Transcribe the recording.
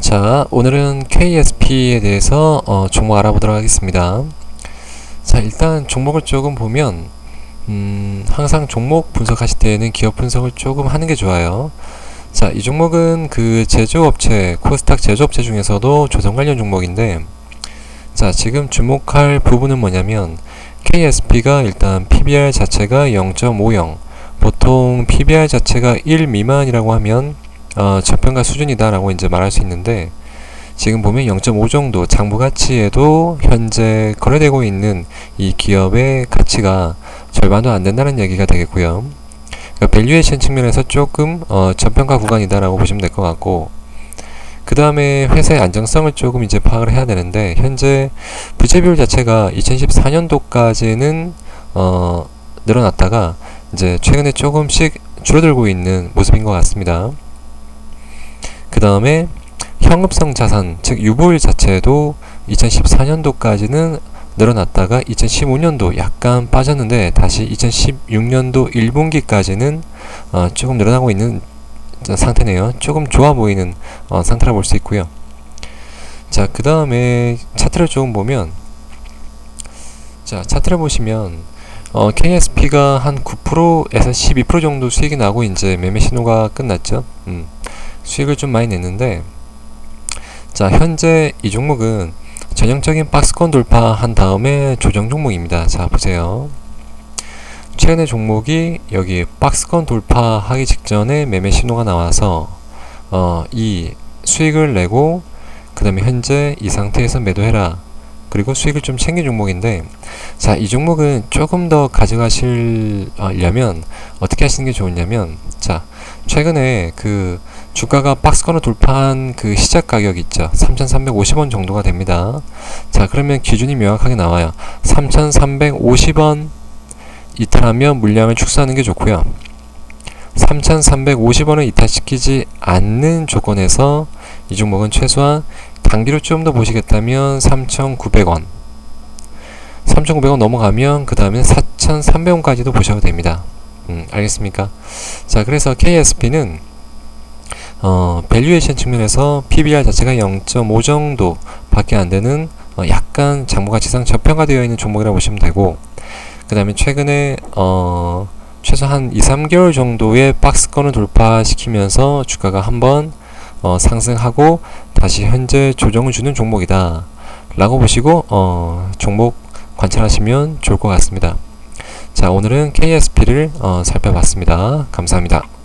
자, 오늘은 KSP에 대해서 어, 종목 알아보도록 하겠습니다. 자, 일단 종목을 조금 보면 음, 항상 종목 분석하실 때에는 기업 분석을 조금 하는 게 좋아요. 자, 이 종목은 그 제조업체, 코스닥 제조업체 중에서도 조선 관련 종목인데 자, 지금 주목할 부분은 뭐냐면 KSP가 일단 PBR 자체가 0.50 보통 PBR 자체가 1 미만이라고 하면 어, 저평가 수준이다라고 이제 말할 수 있는데 지금 보면 0.5 정도 장부 가치에도 현재 거래되고 있는 이 기업의 가치가 절반도 안 된다는 얘기가 되겠고요. 그러니까 밸류에이션 측면에서 조금 어, 저평가 구간이다라고 보시면 될 것 같고 그 다음에 회사의 안정성을 조금 이제 파악을 해야 되는데 현재 부채 비율 자체가 2014년도까지는 어, 늘어났다가 이제 최근에 조금씩 줄어들고 있는 모습인 것 같습니다. 그 다음에 현금성 자산, 즉 유보율 자체도 2014년도까지는 늘어났다가 2015년도 약간 빠졌는데 다시 2016년도 1분기까지는 어, 조금 늘어나고 있는 상태네요. 조금 좋아 보이는 어, 상태라 볼 수 있고요. 자, 그 다음에 차트를 조금 보면 자, 차트를 보시면 어, KSP가 한 9%에서 12% 정도 수익이 나고 이제 매매 신호가 끝났죠. 음. 수익을 좀 많이 냈는데 자 현재 이 종목은 전형적인 박스권 돌파한 다음에 조정 종목입니다. 자 보세요. 최근에 종목이 여기 박스권 돌파하기 직전에 매매 신호가 나와서 어, 이 수익을 내고 그 다음에 현재 이 상태에서 매도해라 그리고 수익을 좀 챙긴 종목인데 자 이 종목은 조금 더 가져가시려면 어떻게 하시는 게 좋으냐면 자 최근에 그 주가가 박스권을 돌파한 그 시작 가격 있죠. 3,350원 정도가 됩니다. 자 그러면 기준이 명확하게 나와요. 3,350원 이탈하면 물량을 축소하는 게 좋고요. 3,350원을 이탈시키지 않는 조건에서 이 종목은 최소한 단기로 좀 더 보시겠다면 3,900원. 3,900원 넘어가면 그 다음에 4,300원까지도 보셔도 됩니다. 음, 알겠습니까? 자 그래서 KSP는 어, 밸류에이션 측면에서 PBR 자체가 0.5 정도 밖에 안 되는 어, 약간 장부 가치상 저평가되어 있는 종목이라고 보시면 되고 그 다음에 최근에 어, 최소 한 2, 3개월 정도의 박스권을 돌파시키면서 주가가 한번 어, 상승하고 다시 현재 조정을 주는 종목이다 라고 보시고 어, 종목 관찰하시면 좋을 것 같습니다. 자 오늘은 KSP를 어, 살펴봤습니다. 감사합니다